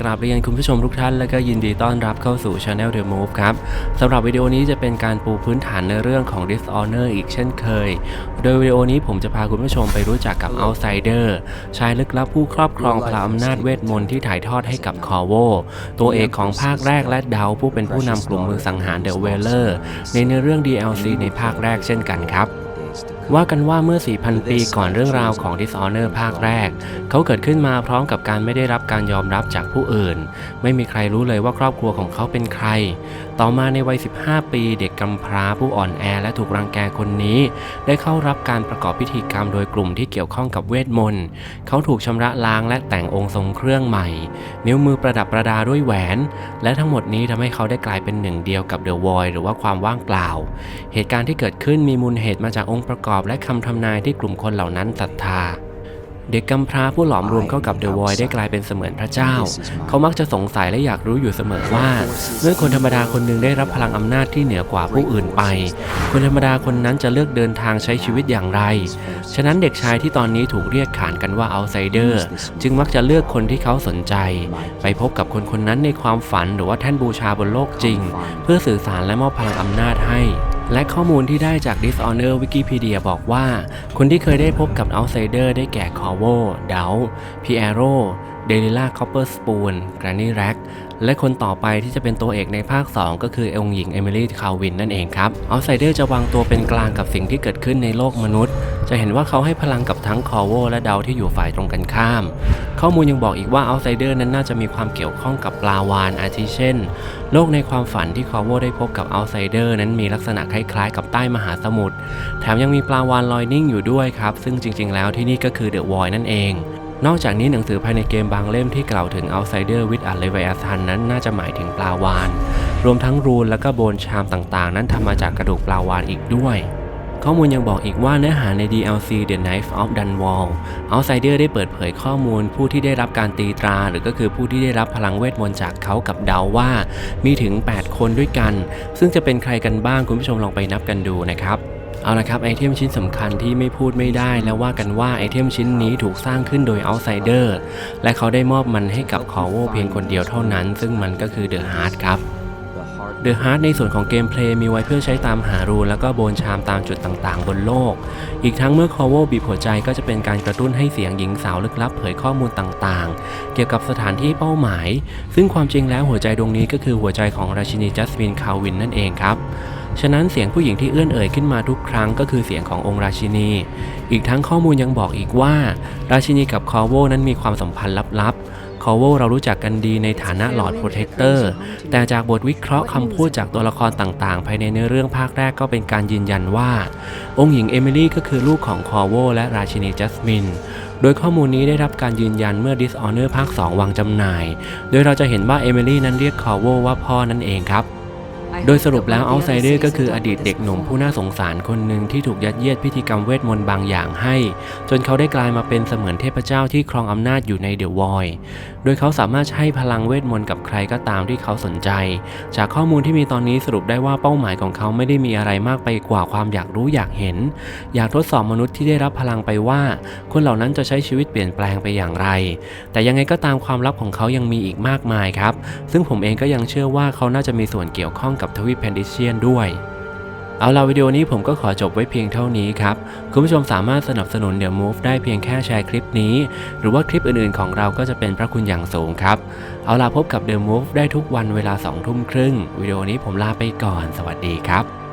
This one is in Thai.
กราบเรียนคุณผู้ชมทุกท่าน และก็ยินดีต้อนรับเข้าสู่ Channel The Move ครับสำหรับวิดีโอนี้จะเป็นการปูพื้นฐานในเรื่องของ Dishonor อีกเช่นเคย โดยวิดีโอนี้ผมจะพาคุณผู้ชมไปรู้จักกับ Outsider ชายลึกลับผู้ครอบครองพลังอำนาจเวทมนต์ที่ถ่ายทอดให้กับคอโวตัวเอกของภาคแรกและเดาผู้เป็นผู้นำกลุ่มมือสังหาร The Wailer ในเนื้อเรื่อง DLC ในภาคแรกเช่นกันครับ ว่ากันว่าเมื่อ 4,000 ปีก่อนเรื่องราวของ Dishonor ภาคแรก เขาเกิดขึ้นมาพร้อมกับการไม่ได้รับการยอมรับจากผู้อื่น ไม่มีใครรู้เลยว่าครอบครัวของเขาเป็นใคร ต่อมาในวัย 15 ปี เด็กกำพร้าผู้อ่อนแอและถูกรังแกคนนี้ ได้เข้ารับการประกอบพิธีกรรมโดยกลุ่มที่เกี่ยวข้องกับเวทมนต์ เขาถูกชำระล้างและแต่งองค์ทรงเครื่องใหม่ นิ้วมือประดับประดาด้วยแหวน และทั้งหมดนี้ทำให้เขาได้กลายเป็นหนึ่งเดียวกับเดอะวอยหรือว่าความว่างเปล่า เหตุการณ์ที่เกิดขึ้นมีมูลเหตุมาจากองค์ประกอบและคำทำนายที่กลุ่มคนเหล่านั้นศรัทธา เด็กกำพร้าผู้หลอมรวมเข้ากับเดอะวอยได้กลายเป็นเสมือนพระเจ้า เขามักจะสงสัยและอยากรู้อยู่เสมอว่า เมื่อคนธรรมดาคนหนึ่งได้รับพลังอำนาจที่เหนือกว่าผู้อื่นไป คนธรรมดาคนนั้นจะเลือกเดินทางใช้ชีวิตอย่างไร ฉะนั้นเด็กชายที่ตอนนี้ถูกเรียกขานกันว่า outsider จึงมักจะเลือกคนที่เขาสนใจ ไปพบกับคนคนนั้นในความฝันหรือว่าแท่นบูชาบนโลกจริง เพื่อสื่อสารและมอบพลังอำนาจให้ และข้อมูลที่ได้จาก Dishonor Wikipedia บอกว่า คนที่เคยได้พบกับ Outsider ได้แก่คอโวเดาพีแอโรเดลิล่าคอปเปอร์สปูน และคนต่อไปที่จะเป็นตัวเอกในภาค 2 ก็คือองค์หญิงเอมิลี่คาวินนั่นเองครับ Outsider จะวางตัวเป็นกลางกับสิ่งที่เกิดขึ้นในโลกมนุษย์ จะเห็นว่าเขาให้พลังกับทั้งคอโวและเดาที่อยู่ฝ่ายตรงกันข้าม ข้อมูลยังบอกอีกว่า Outsider นั้นน่าจะมีความเกี่ยวข้องกับปลาวานอาทิเช่น โลกในความฝันที่คอโวได้พบกับ Outsider นั้นมีลักษณะคล้ายๆ กับใต้มหาสมุทรแถมยังมีปลาวานลอยนิ่งอยู่ด้วยครับซึ่งจริง ๆ แล้วที่นี่ก็คือเดอะวอยนั่นเอง นอกจากนี้หนังสือภายในเกมบางเล่มที่กล่าวถึง Outsider with a Leviathan นั้นน่าจะหมายถึงปลาวาน รวมทั้งรูนและก็โบนชามต่างๆ นั้นทำมาจากกระดูกปลาวานอีกด้วยข้อมูลยังบอกอีกว่าเนื้อหาใน DLC The Knife of Dunwall Outsider ได้เปิดเผยข้อมูลผู้ที่ได้รับการตีตรา หรือก็คือผู้ที่ได้รับพลังเวทมนต์จากเขากับเดาว่า มีถึง 8 คนด้วยกัน ซึ่งจะเป็นใครกันบ้างคุณผู้ชมลองไปนับกันดูนะครับ เอาละครับไอเทมชิ้นสำคัญที่ไม่พูดไม่ได้ และว่ากันว่าไอเทมชิ้นนี้ถูกสร้างขึ้นโดย Outsider และเขาได้มอบมันให้กับคอโวเพียงคนเดียวเท่านั้น ซึ่งมันก็คือ The Heart ครับ The Heart ในส่วนของเกมเพลย์มีไว้เพื่อใช้ตามหารูนแล้วก็โบนชามตามจุดต่างๆ บนโลก อีกทั้งเมื่อคอโวบีบหัวใจก็จะเป็นการกระตุ้นให้เสียงหญิงสาวลึกลับเผยข้อมูลต่างๆ เกี่ยวกับสถานที่เป้าหมาย ซึ่งความจริงแล้วหัวใจดวงนี้ก็คือหัวใจของราชินีจัสมินคาวินนั่นเองครับ ฉะนั้นเสียงผู้หญิงที่เอื้อนเอ่ยขึ้นมาทุกครั้งก็คือเสียงขององค์ราชินี อีกทั้งข้อมูลยังบอกอีกว่า ราชินีกับคอโวนั้นมีความสัมพันธ์ลับๆ คอโวเรารู้จักกันดีในฐานะหลอดโปรเทคเตอร์ แต่จากบทวิเคราะห์คำพูดจากตัวละครต่างๆ ภายในเนื้อเรื่องภาคแรกก็เป็นการยืนยันว่า องค์หญิงเอมิลี่ก็คือลูกของคอโวและราชินีจัสมินโดยข้อมูลนี้ได้รับการยืนยันเมื่อ Dishonor ภาค 2 วางจำหน่าย โดยเราจะเห็นว่าเอมิลี่นั้นเรียกคอโวว่าพ่อนั่นเองครับ โดยสรุปแล้ว Outsider ก็คืออดีตเด็กหนุ่มผู้น่าสงสารคนหนึ่งที่ถูกยัดเยียดพิธีกรรมเวทมนต์บางอย่างให้ จนเขาได้กลายมาเป็นเสมือนเทพเจ้าที่ครองอำนาจอยู่ในเดอะวอยโดยเขาสามารถให้พลังเวทมนต์กับใครก็ตามที่เขาสนใจ จากข้อมูลที่มีตอนนี้สรุปได้ว่าเป้าหมายของเขาไม่ได้มีอะไรมากไปกว่าความอยากรู้อยากเห็น อยากทดสอบมนุษย์ที่ได้รับพลังไปว่า คนเหล่านั้นจะใช้ชีวิตเปลี่ยนแปลงไปอย่างไร แต่ยังไงก็ตามความลับของเขายังมีอีกมากมายครับ ซึ่งผมเองก็ยังเชื่อว่าเขาน่าจะมีส่วนเกี่ยวข้องกับทวีปแพนดิเชียนด้วย เอาละวิดีโอนี้ผมก็ขอจบไว้เพียงเท่านี้ครับ คุณผู้ชมสามารถสนับสนุนเดี๋ยว Move ได้เพียงแค่แชร์คลิปนี้ หรือว่าคลิปอื่นๆของเราก็จะเป็นพระคุณอย่างสูงครับ เอาล่ะพบกับ The Move ได้ทุกวันเวลา2ทุ่มครึ่งวิดีโอนี้ผมลาไปก่อน สวัสดีครับ